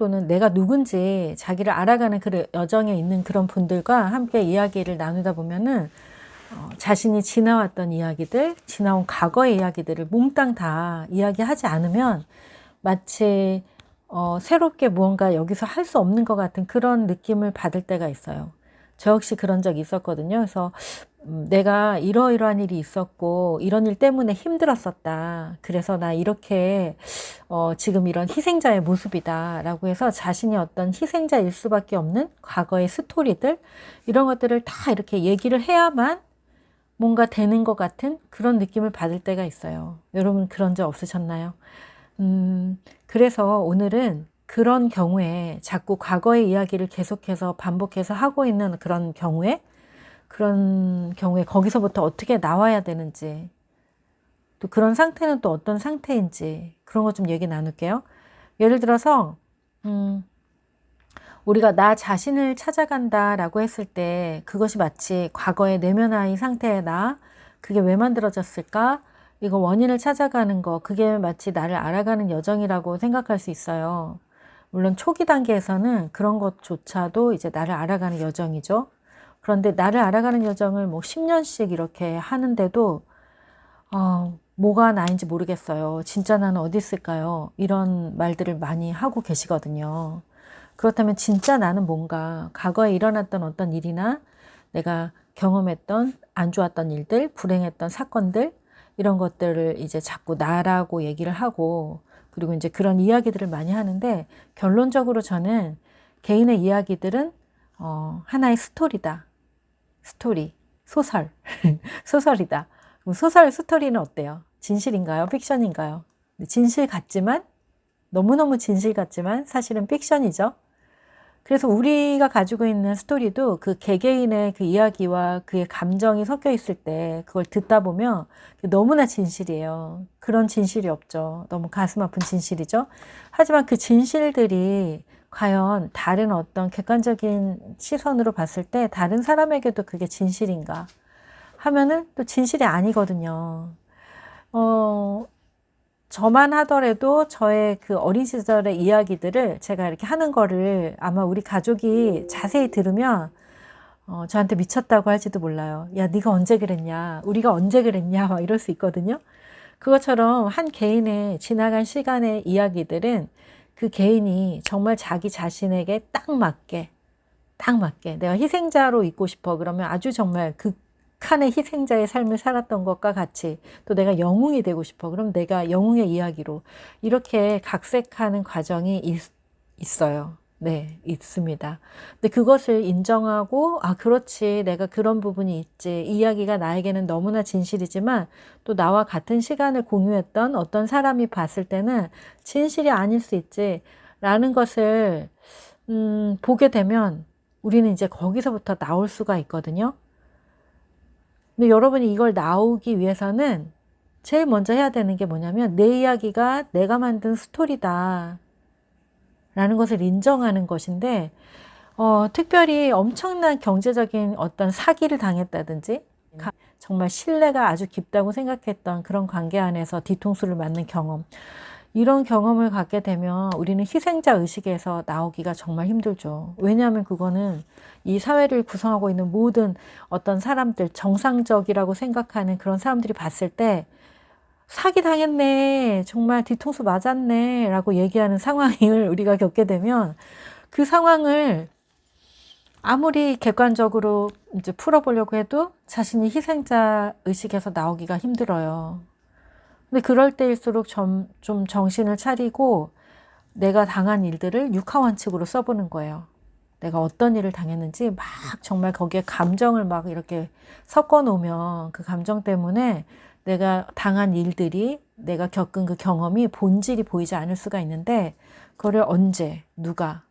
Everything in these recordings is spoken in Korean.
또는 내가 누군지 자기를 알아가는 그 여정에 있는 그런 분들과 함께 이야기를 나누다 보면은 어, 자신이 지나왔던 이야기들, 지나온 과거의 이야기들을 몽땅 다 이야기하지 않으면 마치 어, 새롭게 무언가 여기서 할 수 없는 것 같은 그런 느낌을 받을 때가 있어요. 저 역시 그런 적이 있었거든요. 그래서 음, 내가 이러이러한 일이 있었고 이런 일 때문에 힘들었었다. 그래서 나 이렇게 어, 지금 이런 희생자의 모습이다라고 해서 자신이 어떤 희생자일 수밖에 없는 과거의 스토리들 이런 것들을 다 이렇게 얘기를 해야만 뭔가 되는 것 같은 그런 느낌을 받을 때가 있어요. 여러분 그런 적 없으셨나요? 음, 그래서 오늘은 그런 경우에 자꾸 과거의 이야기를 계속해서 반복해서 하고 있는 그런 경우에 그런 경우에 거기서부터 어떻게 나와야 되는지 또 그런 상태는 또 어떤 상태인지 그런 거 좀 얘기 나눌게요. 예를 들어서 음, 우리가 나 자신을 찾아간다라고 했을 때 그것이 마치 과거의 내면의 상태의 나 그게 왜 만들어졌을까? 이거 원인을 찾아가는 거 그게 마치 나를 알아가는 여정이라고 생각할 수 있어요. 물론 초기 단계에서는 그런 것조차도 이제 나를 알아가는 여정이죠. 그런데 나를 알아가는 여정을 뭐 10년씩 이렇게 하는데도 어, 뭐가 나인지 모르겠어요. 진짜 나는 어디 있을까요? 이런 말들을 많이 하고 계시거든요. 그렇다면 진짜 나는 뭔가 과거에 일어났던 어떤 일이나 내가 경험했던 안 좋았던 일들, 불행했던 사건들 이런 것들을 이제 자꾸 나라고 얘기를 하고 그리고 이제 그런 이야기들을 많이 하는데 결론적으로 저는 개인의 이야기들은 어, 하나의 스토리다. 스토리, 소설, 소설이다. 소설 스토리는 어때요? 진실인가요? 픽션인가요? 진실 같지만 너무너무 진실 같지만 사실은 픽션이죠. 그래서 우리가 가지고 있는 스토리도 그 개개인의 그 이야기와 그의 감정이 섞여 있을 때 그걸 듣다 보면 너무나 진실이에요. 그런 진실이 없죠. 너무 가슴 아픈 진실이죠. 하지만 그 진실들이 과연 다른 어떤 객관적인 시선으로 봤을 때 다른 사람에게도 그게 진실인가 하면은 또 진실이 아니거든요. 어, 저만 하더라도 저의 그 어린 시절의 이야기들을 제가 이렇게 하는 거를 아마 우리 가족이 자세히 들으면 어, 저한테 미쳤다고 할지도 몰라요. 야, 네가 언제 그랬냐? 우리가 언제 그랬냐? 막 이럴 수 있거든요. 그것처럼 한 개인의 지나간 시간의 이야기들은 그 개인이 정말 자기 자신에게 딱 맞게, 딱 맞게, 내가 희생자로 있고 싶어. 그러면 아주 정말 극 한의 희생자의 삶을 살았던 것과 같이 또 내가 영웅이 되고 싶어. 그럼 내가 영웅의 이야기로 이렇게 각색하는 과정이 있, 있어요. 네, 있습니다. 근데 그것을 인정하고, 아, 그렇지. 내가 그런 부분이 있지. 이야기가 나에게는 너무나 진실이지만 또 나와 같은 시간을 공유했던 어떤 사람이 봤을 때는 진실이 아닐 수 있지. 라는 것을, 음, 보게 되면 우리는 이제 거기서부터 나올 수가 있거든요. 근데 여러분이 이걸 나오기 위해서는 제일 먼저 해야 되는 게 뭐냐면 내 이야기가 내가 만든 스토리다. 라는 것을 인정하는 것인데, 어, 특별히 엄청난 경제적인 어떤 사기를 당했다든지, 정말 신뢰가 아주 깊다고 생각했던 그런 관계 안에서 뒤통수를 맞는 경험. 이런 경험을 갖게 되면 우리는 희생자 의식에서 나오기가 정말 힘들죠. 왜냐하면 그거는 이 사회를 구성하고 있는 모든 어떤 사람들, 정상적이라고 생각하는 그런 사람들이 봤을 때 사기 당했네. 정말 뒤통수 맞았네. 라고 얘기하는 상황을 우리가 겪게 되면 그 상황을 아무리 객관적으로 이제 풀어보려고 해도 자신이 희생자 의식에서 나오기가 힘들어요. 근데 그럴 때일수록 좀, 좀 정신을 차리고 내가 당한 일들을 육하원칙으로 써보는 거예요. 내가 어떤 일을 당했는지 막 정말 거기에 감정을 막 이렇게 섞어 놓으면 그 감정 때문에 내가 당한 일들이 내가 겪은 그 경험이 본질이 보이지 않을 수가 있는데 그거를 언제 누가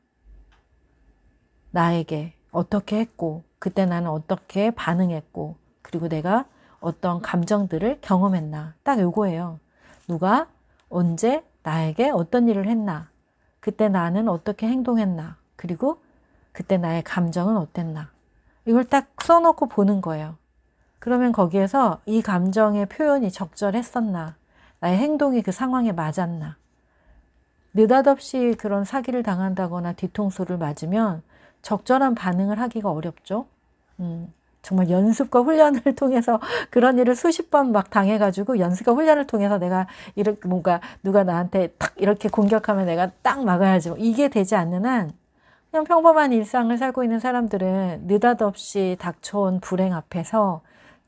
나에게 어떻게 했고 그때 나는 어떻게 반응했고 그리고 내가 어떤 감정들을 경험했나 딱 요거예요. 누가 언제 나에게 어떤 일을 했나 그때 나는 어떻게 행동했나 그리고 그때 나의 감정은 어땠나 이걸 딱 써놓고 보는 거예요. 그러면 거기에서 이 감정의 표현이 적절했었나? 나의 행동이 그 상황에 맞았나? 느닷없이 그런 사기를 당한다거나 뒤통수를 맞으면 적절한 반응을 하기가 어렵죠. 음, 정말 연습과 훈련을 통해서 그런 일을 수십 번 막 당해가지고 연습과 훈련을 통해서 내가 이렇게 뭔가 누가 나한테 탁 이렇게 공격하면 내가 딱 막아야지. 이게 되지 않는 한 그냥 평범한 일상을 살고 있는 사람들은 느닷없이 닥쳐온 불행 앞에서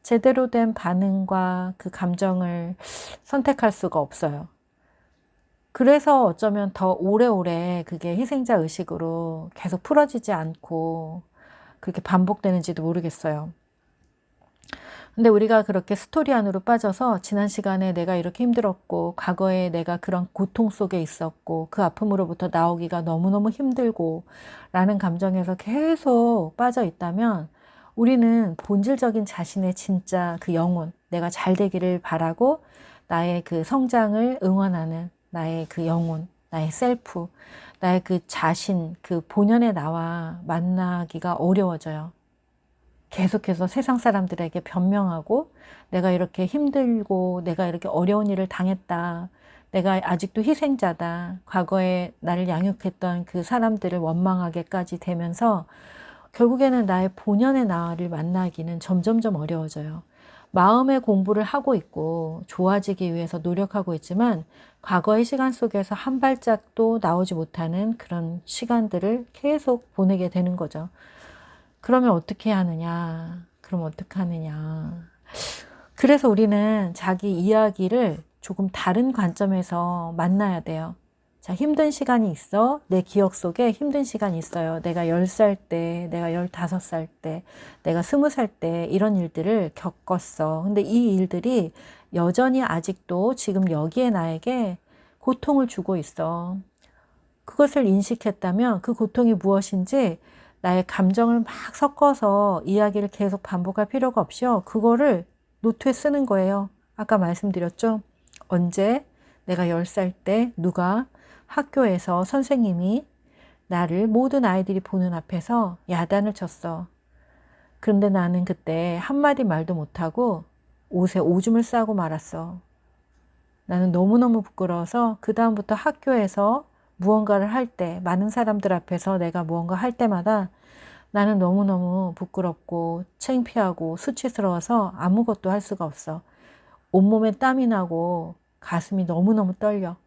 제대로 된 반응과 그 감정을 선택할 수가 없어요. 그래서 어쩌면 더 오래오래 그게 희생자 의식으로 계속 풀어지지 않고 그렇게 반복되는지도 모르겠어요. 근데 우리가 그렇게 스토리 안으로 빠져서 지난 시간에 내가 이렇게 힘들었고, 과거에 내가 그런 고통 속에 있었고, 그 아픔으로부터 나오기가 너무너무 힘들고, 라는 감정에서 계속 빠져 있다면, 우리는 본질적인 자신의 진짜 그 영혼, 내가 잘 되기를 바라고, 나의 그 성장을 응원하는 나의 그 영혼, 나의 셀프, 나의 그 자신, 그 본연의 나와 만나기가 어려워져요. 계속해서 세상 사람들에게 변명하고 내가 이렇게 힘들고 내가 이렇게 어려운 일을 당했다. 내가 아직도 희생자다. 과거에 나를 양육했던 그 사람들을 원망하게까지 되면서 결국에는 나의 본연의 나를 만나기는 점점점 어려워져요. 마음의 공부를 하고 있고 좋아지기 위해서 노력하고 있지만 과거의 시간 속에서 한 발짝도 나오지 못하는 그런 시간들을 계속 보내게 되는 거죠. 그러면 어떻게 하느냐? 그럼 어떻게 하느냐? 그래서 우리는 자기 이야기를 조금 다른 관점에서 만나야 돼요. 자, 힘든 시간이 있어. 내 기억 속에 힘든 시간이 있어요. 내가 10살 때, 내가 15살 때, 내가 20살 때 이런 일들을 겪었어. 근데 이 일들이 여전히 아직도 지금 여기에 나에게 고통을 주고 있어. 그것을 인식했다면 그 고통이 무엇인지 나의 감정을 막 섞어서 이야기를 계속 반복할 필요가 없이요. 그거를 노트에 쓰는 거예요. 아까 말씀드렸죠? 언제 내가 10살 때 누가 학교에서 선생님이 나를 모든 아이들이 보는 앞에서 야단을 쳤어. 그런데 나는 그때 한마디 말도 못하고 옷에 오줌을 싸고 말았어. 나는 너무너무 부끄러워서 그다음부터 학교에서 무언가를 할 때, 많은 사람들 앞에서 내가 무언가 할 때마다 나는 너무너무 부끄럽고 창피하고 수치스러워서 아무것도 할 수가 없어. 온몸에 땀이 나고 가슴이 너무너무 떨려.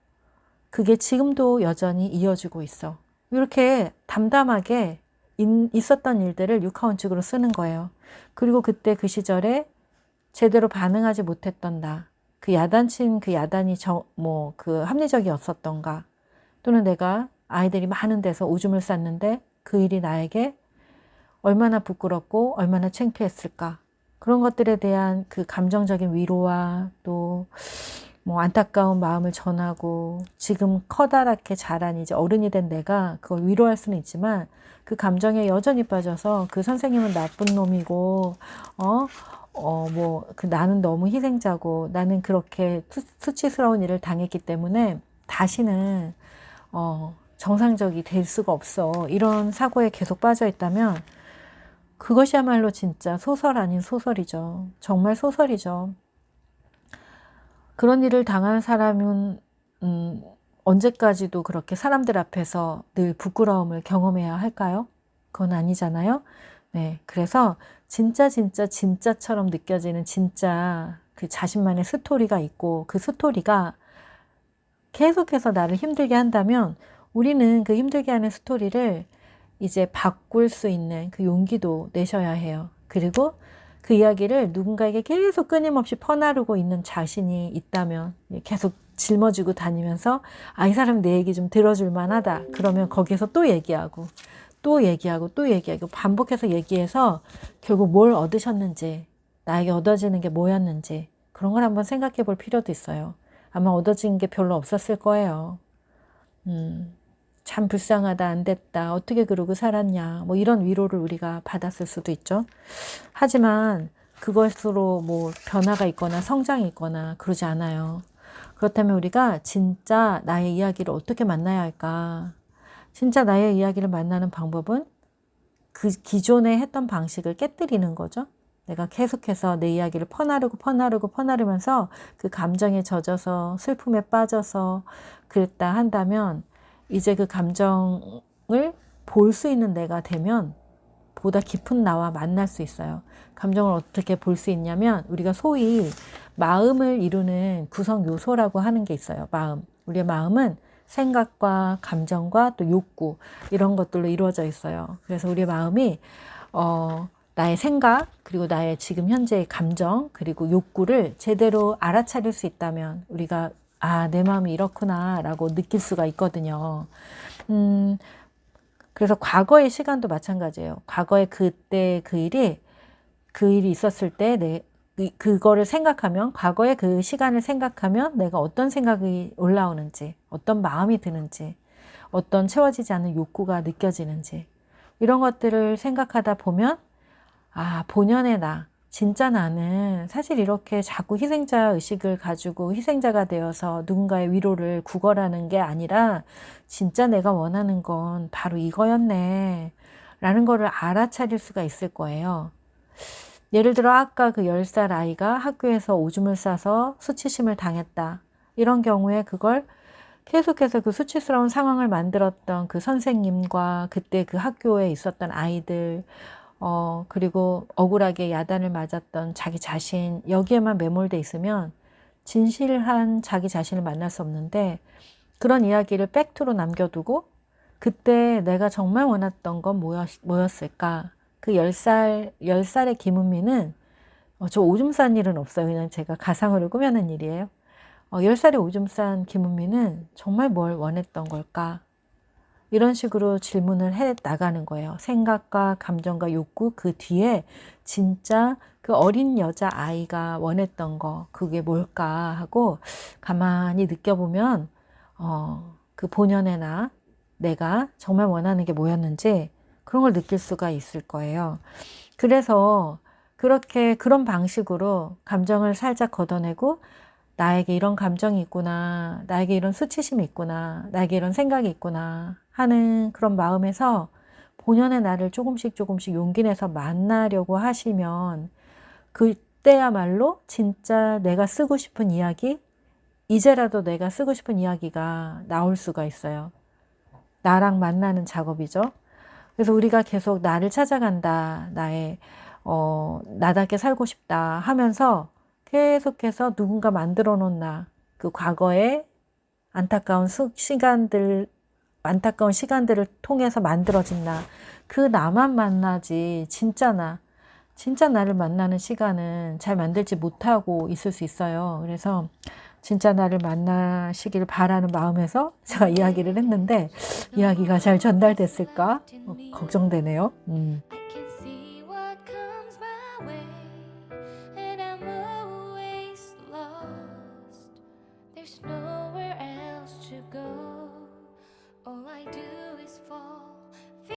그게 지금도 여전히 이어지고 있어. 이렇게 담담하게 있었던 일들을 육하원칙으로 쓰는 거예요. 그리고 그때 그 시절에 제대로 반응하지 못했던 나, 그 야단친 그 야단이 뭐 그 합리적이었었던가, 또는 내가 아이들이 많은 데서 오줌을 쌌는데 그 일이 나에게 얼마나 부끄럽고 얼마나 창피했을까. 그런 것들에 대한 그 감정적인 위로와 또 뭐 안타까운 마음을 전하고 지금 커다랗게 자란 이제 어른이 된 내가 그걸 위로할 수는 있지만 그 감정에 여전히 빠져서 그 선생님은 나쁜 놈이고 어 어, 뭐, 그 나는 너무 희생자고 나는 그렇게 수, 치스러운 일을 당했기 때문에 다시는 어, 정상적이 될 수가 없어. 이런 사고에 계속 빠져 있다면 그것이야말로 진짜 소설 아닌 소설이죠. 정말 소설이죠. 그런 일을 당한 사람은 음, 언제까지도 그렇게 사람들 앞에서 늘 부끄러움을 경험해야 할까요? 그건 아니잖아요. 네, 그래서 진짜 진짜 진짜처럼 느껴지는 진짜 그 자신만의 스토리가 있고 그 스토리가 계속해서 나를 힘들게 한다면 우리는 그 힘들게 하는 스토리를 이제 바꿀 수 있는 그 용기도 내셔야 해요. 그리고 그 이야기를 누군가에게 계속 끊임없이 퍼나르고 있는 자신이 있다면 계속 짊어지고 다니면서 아, 이 사람 내 얘기 좀 들어줄 만하다. 그러면 거기서 또 얘기하고 또 얘기하고 또 얘기하고 반복해서 얘기해서 결국 뭘 얻으셨는지 나에게 얻어지는 게 뭐였는지 그런 걸 한번 생각해 볼 필요도 있어요. 아마 얻어진 게 별로 없었을 거예요. 음, 참 불쌍하다, 안 됐다, 어떻게 그러고 살았냐, 뭐 이런 위로를 우리가 받았을 수도 있죠. 하지만 그것으로 뭐 변화가 있거나 성장이 있거나 그러지 않아요. 그렇다면 우리가 진짜 나의 이야기를 어떻게 만나야 할까? 진짜 나의 이야기를 만나는 방법은 그 기존에 했던 방식을 깨뜨리는 거죠. 내가 계속해서 내 이야기를 퍼나르고 퍼나르고 퍼나르면서 그 감정에 젖어서 슬픔에 빠져서 그랬다 한다면 이제 그 감정을 볼 수 있는 내가 되면 보다 깊은 나와 만날 수 있어요. 감정을 어떻게 볼 수 있냐면 우리가 소위 마음을 이루는 구성 요소라고 하는 게 있어요. 마음. 우리의 마음은 생각과 감정과 또 욕구 이런 것들로 이루어져 있어요. 그래서 우리의 마음이 어, 나의 생각 그리고 나의 지금 현재의 감정 그리고 욕구를 제대로 알아차릴 수 있다면 우리가 아, 내 마음이 이렇구나 라고 느낄 수가 있거든요. 음, 그래서 과거의 시간도 마찬가지예요. 과거의 그때 그 일이 그 일이 있었을 때 내, 그- 그거를 생각하면 과거의 그 시간을 생각하면 내가 어떤 생각이 올라오는지 어떤 마음이 드는지 어떤 채워지지 않는 욕구가 느껴지는지 이런 것들을 생각하다 보면 아 본연의 나 진짜 나는 사실 이렇게 자꾸 희생자 의식을 가지고 희생자가 되어서 누군가의 위로를 구걸하는 게 아니라 진짜 내가 원하는 건 바로 이거였네 라는 거를 알아차릴 수가 있을 거예요. 예를 들어 아까 그 10살 아이가 학교에서 오줌을 싸서 수치심을 당했다. 이런 경우에 그걸 계속해서 그 수치스러운 상황을 만들었던 그 선생님과 그때 그 학교에 있었던 아이들, 어, 그리고 억울하게 야단을 맞았던 자기 자신, 여기에만 매몰돼 있으면 진실한 자기 자신을 만날 수 없는데 그런 이야기를 팩트로 남겨두고 그때 내가 정말 원했던 건 뭐였, 뭐였을까? 그 10살, 10살의 김은미는 어, 저 오줌 싼 일은 없어요. 그냥 제가 가상으로 꾸며낸 일이에요. 어, 10살의 오줌 싼 김은미는 정말 뭘 원했던 걸까? 이런 식으로 질문을 해 나가는 거예요. 생각과 감정과 욕구 그 뒤에 진짜 그 어린 여자 아이가 원했던 거 그게 뭘까 하고 가만히 느껴보면 어, 그 본연의 나 내가 정말 원하는 게 뭐였는지 그런 걸 느낄 수가 있을 거예요. 그래서 그렇게 그런 방식으로 감정을 살짝 걷어내고 나에게 이런 감정이 있구나, 나에게 이런 수치심이 있구나, 나에게 이런 생각이 있구나 하는 그런 마음에서 본연의 나를 조금씩 조금씩 용기 내서 만나려고 하시면 그때야말로 진짜 내가 쓰고 싶은 이야기, 이제라도 내가 쓰고 싶은 이야기가 나올 수가 있어요. 나랑 만나는 작업이죠. 그래서 우리가 계속 나를 찾아간다, 나의 어, 나답게 살고 싶다 하면서 계속해서 누군가 만들어 놓은 나, 그 과거의 안타까운 수- 시간들, 안타까운 시간들을 통해서 만들어진 나, 그 나만 만나지, 진짜 나, 진짜 나를 만나는 시간은 잘 만들지 못하고 있을 수 있어요. 그래서 진짜 나를 만나시길 바라는 마음에서 제가 이야기를 했는데, 이야기가 잘 전달됐을까? 어, 걱정되네요. 음.